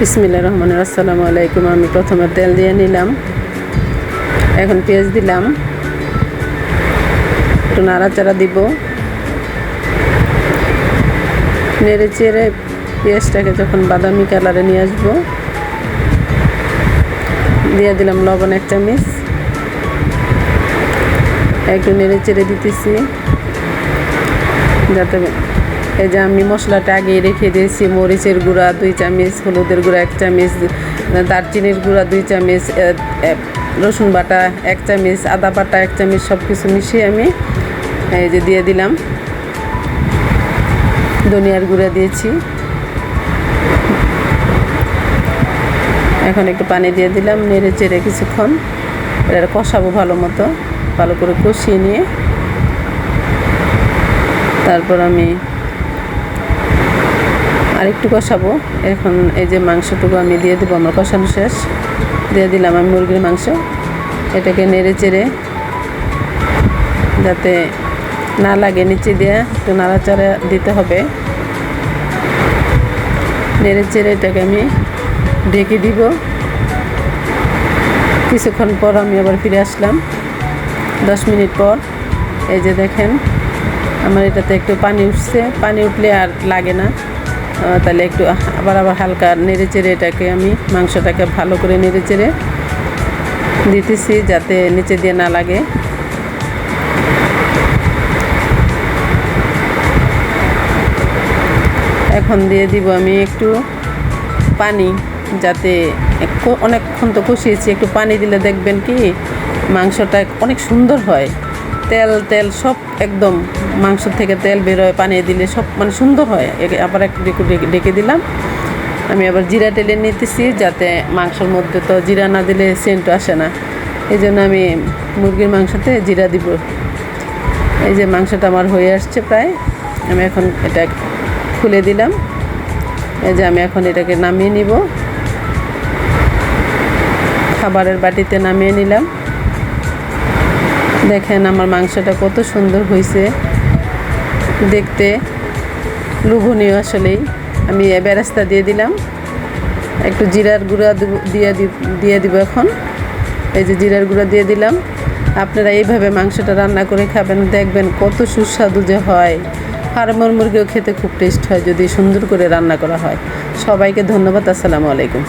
বিসমিল্লা রহমান আসসালামু আলাইকুম। আমি প্রথমে তেল দিয়ে নিলাম। এখন পেঁয়াজ দিলাম। একটু নাড়াচাড়া দিব। নেড়ে চেড়ে পেঁয়াজটাকে যখন বাদামি কালারে নিয়ে আসব, দিয়ে দিলাম লবণ এক চামচ। একটু নেড়ে চেড়ে দিতেছি, যাতে এই যে আমি মশলাটা আগে রেখে দিয়েছি, মরিচের গুঁড়া, দুই চামচ, হলুদের গুঁড়া, এক চামচ, দারচিনির গুঁড়া, দুই চামচ রসুন বাটা, এক চামচ, আদা বাটা, এক চামচ সব কিছু মিশিয়ে আমি এই যে দিয়ে দিলাম। ধনিয়ার গুঁড়া দিয়েছি। এখন একটু পানি দিয়ে দিলাম, নেড়ে চেড়ে কিছুক্ষণ। এটা কষাবো ভালো মতো, ভালো করে কষিয়ে নিয়ে। তারপর আমি আরেকটু কষাবো। এখন এই যে মাংসটুকু আমি দিয়ে দেবো, আমার কষানো শেষ। দিয়ে দিলাম আমি মুরগির মাংস। এটাকে নেড়ে চেড়ে যাতে না লাগে নিচে দিয়ে একটু নাড়াচাড়া দিতে হবে। নেড়ে চেড়ে এটাকে আমি ঢেকে দিব। কিছুক্ষণ পর আমি আবার ফিরে আসলাম। দশ মিনিট পর। এই যে দেখেন, আমার এটাতে একটু পানি উঠছে। পানি উঠলে আর লাগে না। তাহলে একটু আবার আবার হালকা নেড়ে চেড়ে এটাকে আমি মাংসটাকে ভালো করে নেড়ে চেড়ে দিতেছি যাতে নিচে দিয়ে না লাগে। এখন দিয়ে দিব আমি একটু পানি যাতে অনেকক্ষণ তো কষিয়েছি, একটু পানি দিলে দেখবেন কি মাংসটা অনেক সুন্দর হয়। তেল তেল সব একদম মাংস থেকে তেল বেরোয় পানি দিলে সব মানে সুন্দর হয়। আবার একটু ডেকে দিলাম। আমি আবার জিরা টেলে নিতেছি যাতে মাংসের মধ্যে তো জিরা না দিলে সেন্ট আসে না। এই জন্য আমি মুরগির মাংসতে জিরা দিব। এই যে মাংসটা আমার হয়ে আসছে প্রায়, আমি এখন এটা খুলে দিলাম। এই যে আমি এখন এটাকে নামিয়ে নিব। খাবারের বাটিতে নামিয়ে নিলাম। দেখেন আমার মাংসটা কত সুন্দর হয়েছে দেখতে লোভনীয় আসলেই। আমি বেরাস্তা দিয়ে দিলাম। একটু জিরার গুঁড়া দিয়ে দিয়ে দিব এখন। এই যে জিরার গুঁড়া দিয়ে দিলাম। আপনারা এইভাবে মাংসটা রান্না করে খাবেন, দেখবেন কত সুস্বাদু যে হয়। ফার্মের মুরগিও খেতে খুব টেস্ট হয় যদি সুন্দর করে রান্না করা হয়। সবাইকে ধন্যবাদ, আসসালামু আলাইকুম।